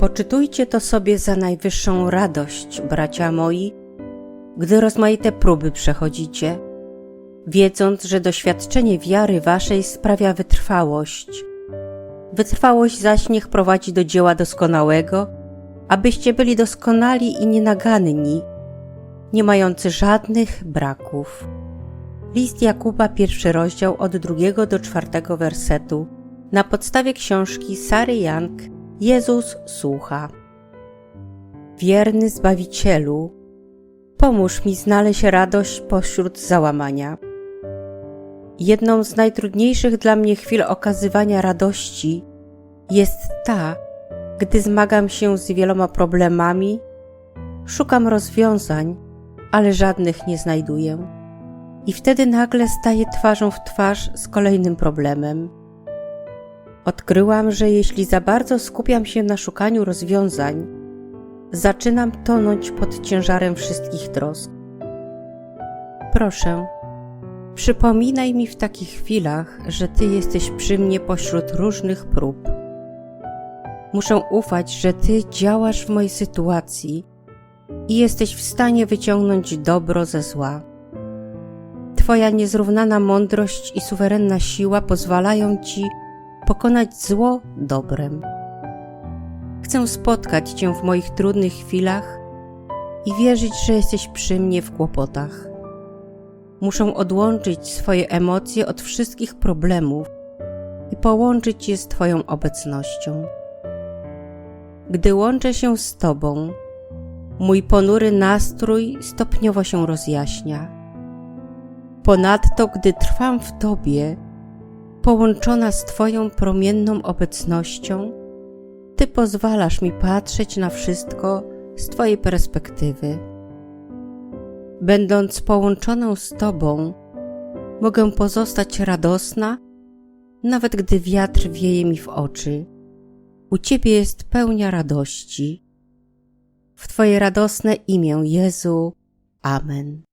Poczytujcie to sobie za najwyższą radość, bracia moi, gdy rozmaite próby przechodzicie, wiedząc, że doświadczenie wiary waszej sprawia wytrwałość. Wytrwałość zaś niech prowadzi do dzieła doskonałego, abyście byli doskonali i nienaganni, nie mający żadnych braków. List Jakuba, pierwszy rozdział od drugiego do czwartego wersetu, na podstawie książki Sary Young Jezus słucha. Wierny Zbawicielu, pomóż mi znaleźć radość pośród załamania. Jedną z najtrudniejszych dla mnie chwil okazywania radości jest ta, gdy zmagam się z wieloma problemami, szukam rozwiązań, ale żadnych nie znajduję. I wtedy nagle staję twarzą w twarz z kolejnym problemem. Odkryłam, że jeśli za bardzo skupiam się na szukaniu rozwiązań, zaczynam tonąć pod ciężarem wszystkich trosk. Proszę, przypominaj mi w takich chwilach, że Ty jesteś przy mnie pośród różnych prób. Muszę ufać, że Ty działasz w mojej sytuacji i jesteś w stanie wyciągnąć dobro ze zła. Twoja niezrównana mądrość i suwerenna siła pozwalają Ci pokonać zło dobrem. Chcę spotkać Cię w moich trudnych chwilach i wierzyć, że jesteś przy mnie w kłopotach. Muszę odłączyć swoje emocje od wszystkich problemów i połączyć je z Twoją obecnością. Gdy łączę się z Tobą, mój ponury nastrój stopniowo się rozjaśnia. Ponadto, gdy trwam w Tobie, połączona z Twoją promienną obecnością, Ty pozwalasz mi patrzeć na wszystko z Twojej perspektywy. Będąc połączoną z Tobą, mogę pozostać radosna, nawet gdy wiatr wieje mi w oczy. U Ciebie jest pełnia radości. W Twoje radosne imię, Jezu. Amen.